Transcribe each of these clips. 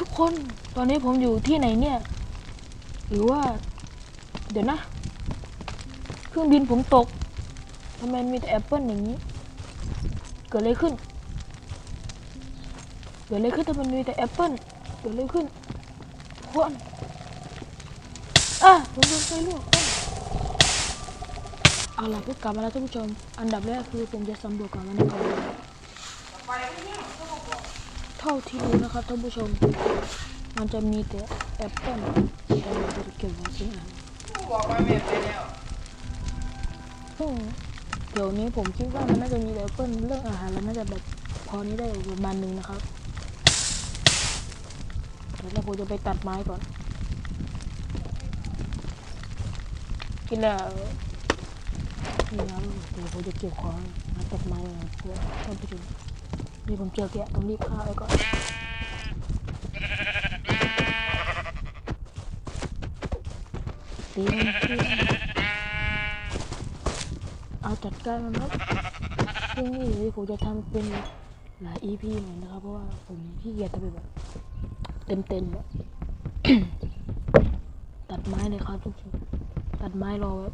ทุกคนตอนนี้ผมอยู่ที่ไหนเนี่ย หรือว่า เดี๋ยวนะ เครื่องบินผมตกทำไมมีแต่แอปเปิลอย่างนี้ เกิดอะไรขึ้น เกิดอะไรขึ้นทำไมมีแต่แอปเปิลเกิดอะไรขึ้นควนอะผมโดนไฟลวกเอาล่ะพวกกลับมาแล้วท่านผู้ชม อันดับแรกคือผมจะสำรวจก่อนว่าในกล่องมีอะไรเท่าที่รู้นะครับท่านผู้ชม มันจะมีแต่แอปเปิ้ลแต่เราจะเก็บไว้ที่ไหนบอกว่าแม่ไปแล้วเดี๋ยวนี้ผมคิดว่ามันน่าจะมีแอปเปิ้ลเรื่องอาหารแล้วน่าจะแบบพอนี้ได้ประมาณนึงนะครับเดี๋ยวเราผมจะไปตัดไม้ก่อน กินแล้วนี่นะเดี๋ยวผมจะเก็บของมาตัดไม้เพื่อท่านผู้ชม นี่ผมเจอแกะต้องรีบฆ่าไว้ก่อนตีมันขึ้นเอาจัดการมันครับซึ่งนี่ผมจะทำเป็นหลาย EP หน่อยนะครับ เพราะว่าผมขี้เกียจทำเป็นแบบเต็มๆแบบตัดไม้เลยครับทุกคนตัดไม้รอไว้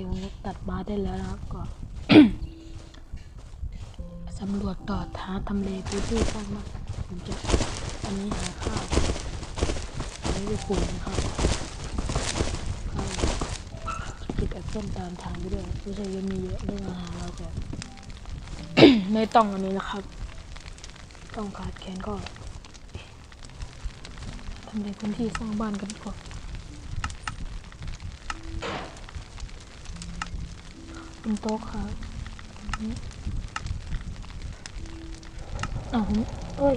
โอเคผมตัดไม้ได้แล้วนะครับก็สำรวจต่อหาทำเลพื้นที่สร้างบ้านผมจะอันนี้หาข้าวอันนี้จะปลูกนะครับข้าวเก็บแอปเปิ้ลตามทางไปด้วยรู้สึกจะมีเยอะเรื่องอาหารเราแบบไม่ต้องอันนี้นะครับ ต้องขาดแคลนก็ทำเลพื้นที่สร้างบ้านกันก่อน เป็นโต๊ะครับอ้าวผมเอ้ย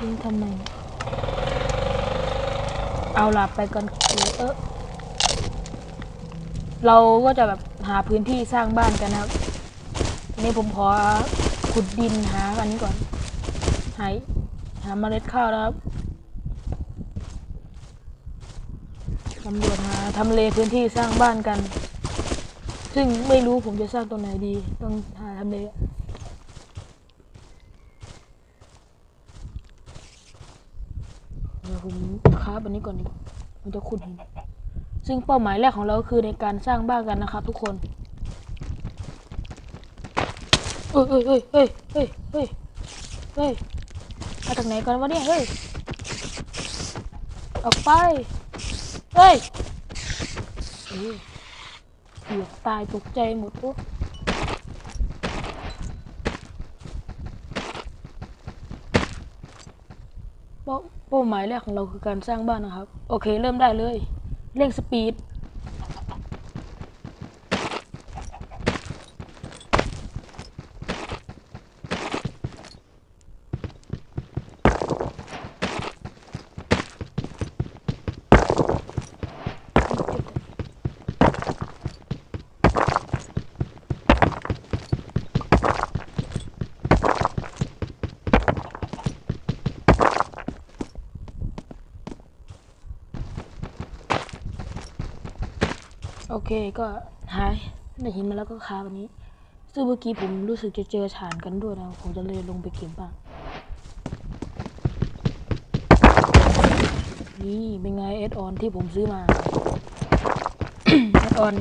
ยิงทำไม เอาล่ะไปกันเลยเออเราก็จะแบบหาพื้นที่สร้างบ้านกันนะครับนี้ผมขอขุดดินหาอันนี้ก่อน หาหาเมล็ดข้าวนะครับสำรวจหาทำเลพื้นที่สร้างบ้านกัน ซึ่งไม่รู้ผมจะสร้างตรงไหนดี ต้องหาทำเลยผมค้าบันนี้ก่อนดีกว่ามันจะขุดหินซึ่งเป้าหมายแรกของเราคือในการสร้างบ้านกันนะครับทุกคนเอ้ยเอ้ยเอ้ยเอ้ยเอ้ยเอ้ยเอ้ยมาจากไหนกันวะเนี่ยเฮ้ยออกไปเฮ้ย เอ้ยตายตกใจหมดปุ๊บเป้าเป้าหมายแรกของเราคือการสร้างบ้านนะครับ โอเค เริ่มได้เลย เร่งสปีด โอ เคก็หายได้หินมาแล้วก็คาวันนี้ ซึ่งเมื่อกี้ผมรู้สึกจะเจอฐานกันด้วยนะ ผมจะเลยลงไปเก็บบ้าง นี่เป็นไงเอสออนที่ผมซื้อมาเอสออน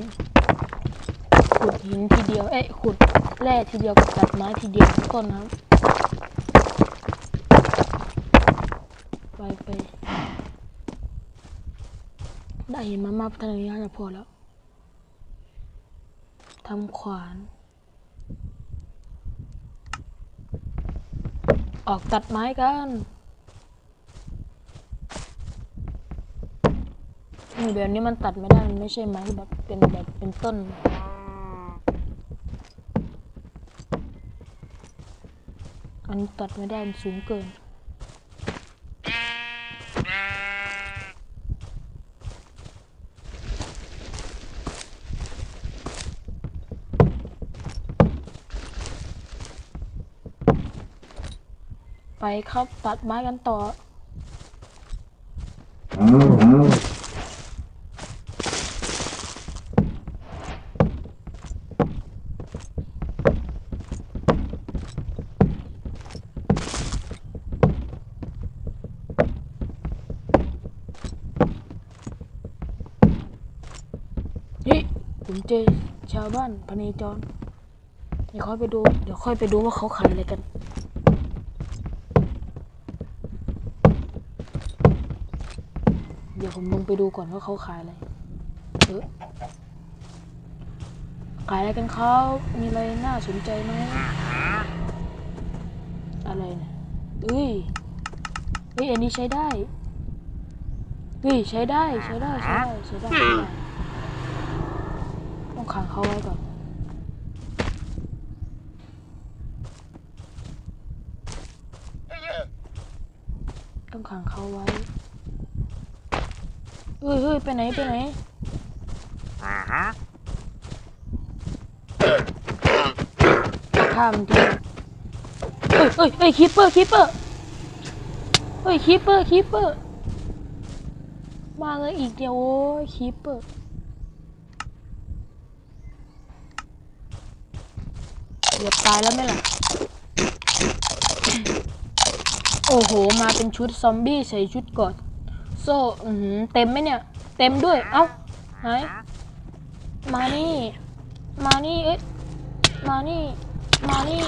ขุดหินทีเดียว เอ้ยขุดแร่ทีเดียวกับตัดไม้ทีเดียวทุกต้นนะครับไปไปได้หินมามากเท่านี้น่าจะพอแล้ว ทำขวาน ออกตัดไม้กันนี่แบบนี้มันตัดไม่ได้ มันไม่ใช่ไม้แบบเป็นแบบเป็นต้นอันตัดไม่ได้มันสูงเกิน ครับตัดไม้กันต่อ นี่ผมเจอชาวบ้านพเนจร เดี๋ยวค่อยไปดู เดี๋ยวค่อยไปดูว่าเขาขายอะไรกัน เดี๋ยวผมลงไปดูก่อนว่าเขาขายอะไรเออขายอะไรกันเขามีอะไรน่าสนใจไหมอะไรเนี่ยเอ้ยเฮ้ย อันนี้ใช้ได้เฮ้ยใช้ได้ใช้ได้ใช้ได้ใช้ได้ใช้ได้ ต้องขังเขาไว้ก่อนต้องขังเขาไว้ เฮ้ยเฮ้ยไปไหนไปไหนข้ามนทีเฮ้ยเฮ้ยเฮ้ยคีปเปอร์คีปเปอร์เฮ้ยคีปเปอร์คีปเปอร์มาเลยอีกเดียวโอ้ยคีปเปอร์เกือบตายแล้วไหมล่ะ โอ้โห มาเป็นชุดซอมบี้ใส่ชุดกอด โซ่อือหือเต็มไหมเนี่ย เต็มด้วย เอ้าหายมานี่ มานี่เอ๊ะมานี่ มานี่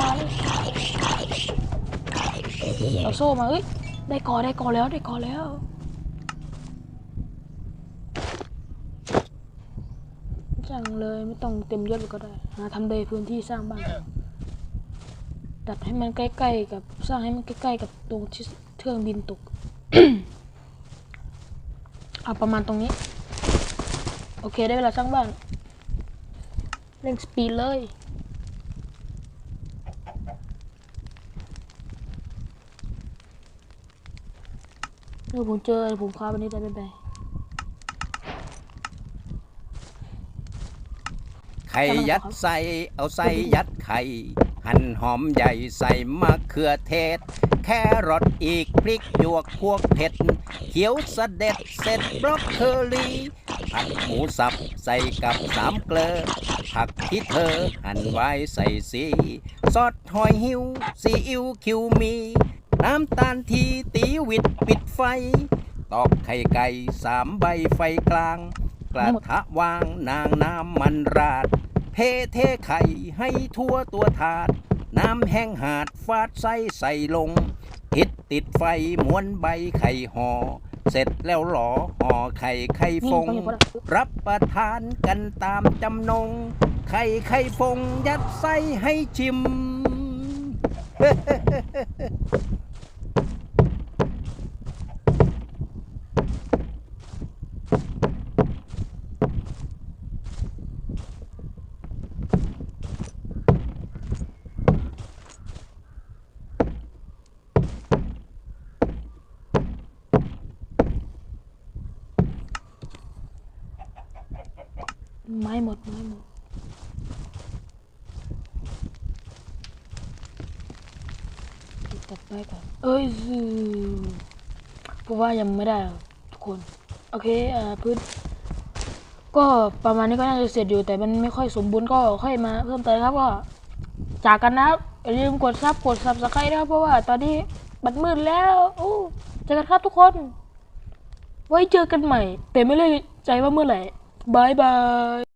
มานี่เอาโซ่มาเอ้ยได้กอได้กอแล้วได้กอแล้วจังเลยไม่ต้องเต็มยศก็ได้หาทำเลพื้นที่สร้างบ้านก่อนตัดให้มันใกล้ๆกับสร้างให้มันใกล้ๆกับตรงที่เครื่องบินตก เอาประมาณตรงนี้ โอเคได้เวลาสร้างบ้าน เร่งสปีดเลยเดี๋ยวผมเจอผมคว้าวันนี้ได้ไปไปไข่ยัดใส่ เอาใส่ยัดไข่ หั่นหอมใหญ่ใส่มะเขือเทศ แครอทอีกพริกหยวกพวกเผ็ด เขียวสะเด็ดเสร็จบรอกเคอรี่ผักหมูสับใส่กับสามเกลอผักที่เธอหั่นไว้ใส่สีซอสหอยหิวซีอิ๊วคิวมี น้ำตาลทีตีวิตปิดไฟ ตอกไข่ไก่สามใบไฟกลาง กระทะวางนางน้ำมันราดเทเทไข่ให้ทั่วตัวถาดน้ำแห้งหาดฟาดไส้ใส่ลง พิดติดไฟม้วนใบไข่ห่อเสร็จแล้วหลอห่อไข่ไข่ฟงนี่ต้องอย่างนั้นรับประทานกันตามจำนง ไข่ไข่ฟงยัดไส้ให้ชิม ไม้หมดไม้หมดตัดไปก่อนเอ้ยเพราะว่ายังไม่ได้ทุกคน โอเคอ่าพื้น ก็ประมาณนี้ก็น่าจะเสร็จอยู่แต่มันไม่ค่อยสมบูรณ์ก็ค่อยมาเพิ่มเติมครับก็จากกันนะครับอย่าลืมกดซับกดซับสไครต์นะครับเพราะว่าตอนนี้บัดมืดแล้วโอ้เจอกันครับทุกคน ไว้เจอกันใหม่ แต่ไม่เลยใจว่าเมื่อไหร่ บายบาย